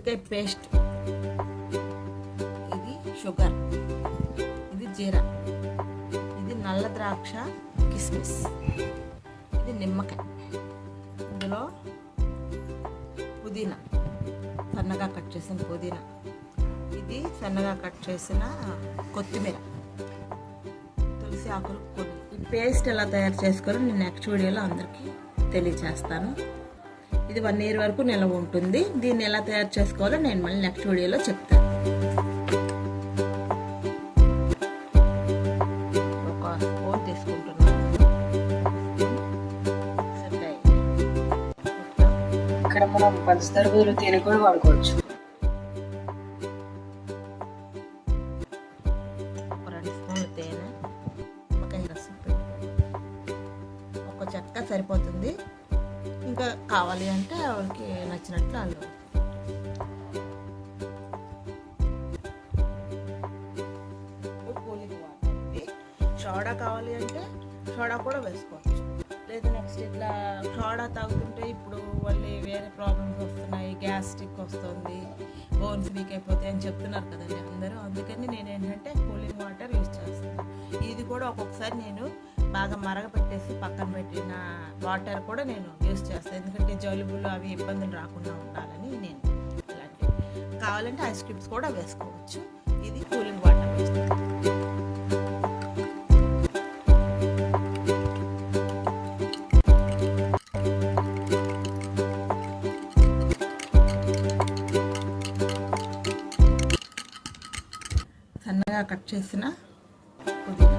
Paste. ఇది sugar. ఇది జీరా. ఇది నల్ల ద్రాక్ష కిస్మిస్. ఇది నిమ్మకాయ. ఇందులో పుదీనా. సన్నగా కట్ చేసిన పుదీనా. ఇది సన్నగా కట్ చేసిన కొత్తిమీర. తులసి ఆకులు కొన్ని. ఈ పేస్ట్ ఎలా తయారు చేసుకోవాలో నేను నెక్స్ట్ వీడియోలో అందరికీ తెలియచేస్తాను ఇది వన్ ఇయర్ వరకు నిల్వ ఉంటుంది. దీన్ని ఎలా తయారు చేసుకోవాలో నేను మళ్ళీ నెక్స్ట్ వీడియోలో చెప్తాను. ఒక స్పూన్ తీసుకుంటున్నాను ఇక్కడ మనం పంచదార బదులు తేనె కూడా వాడుకోవచ్చు. ఒక రెండు స్పూన్లు తేనె ఒక చెక్క సరిపోతుంది. ఇంకా కావాలి అంటే ఆవిడకి నచ్చినట్లు అల్లు కూలింగ్ సోడా కావాలి అంటే సోడా కూడా వేసుకోవచ్చు. లేదా నెక్స్ట్ ఇట్లా సోడా తాగుతుంటే ఇప్పుడు మళ్ళీ వేరే ప్రాబ్లమ్స్ వస్తున్నాయి గ్యాస్ట్రిక్ వస్తుంది బోన్స్ వీక్ అయిపోతాయి అని చెప్తున్నారు కదండి అందరూ. అందుకని నేను ఏంటంటే కూలింగ్ వాటర్ యూజ్ చేస్తాను. ఇది కూడా ఒక్కొక్కసారి నేను బాగా మరగపెట్టేసి పక్కన పెట్టిన వాటర్ కూడా నేను యూజ్ చేస్తాను. ఎందుకంటే జలుబులు అవి ఇబ్బందులు రాకుండా ఉండాలని నేను ఇలాంటివి. కావాలంటే ఐస్ క్రీమ్స్ కూడా వేసుకోవచ్చు. ఇది కూలింగ్ వాటర్ వేస్తుంది సన్నగా కట్ చేసిన పుదీనా